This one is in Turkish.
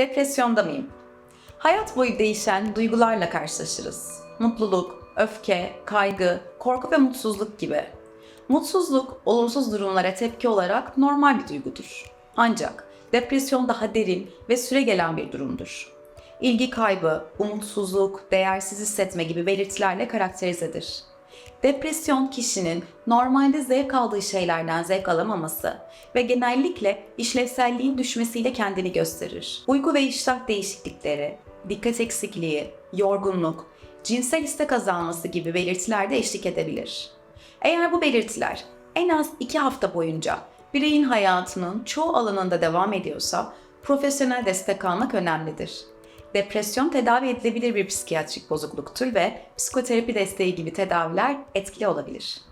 Depresyonda mıyım? Hayat boyu değişen duygularla karşılaşırız. Mutluluk, öfke, kaygı, korku ve mutsuzluk gibi. Mutsuzluk, olumsuz durumlara tepki olarak normal bir duygudur. Ancak depresyon daha derin ve süre gelen bir durumdur. İlgi kaybı, umutsuzluk, değersiz hissetme gibi belirtilerle karakterizedir. Depresyon kişinin normalde zevk aldığı şeylerden zevk alamaması ve genellikle işlevselliğin düşmesiyle kendini gösterir. Uyku ve iştah değişiklikleri, dikkat eksikliği, yorgunluk, cinsel istek azalması gibi belirtiler de eşlik edebilir. Eğer bu belirtiler en az 2 hafta boyunca bireyin hayatının çoğu alanında devam ediyorsa profesyonel destek almak önemlidir. Depresyon tedavi edilebilir bir psikiyatrik bozukluktur ve psikoterapi desteği gibi tedaviler etkili olabilir.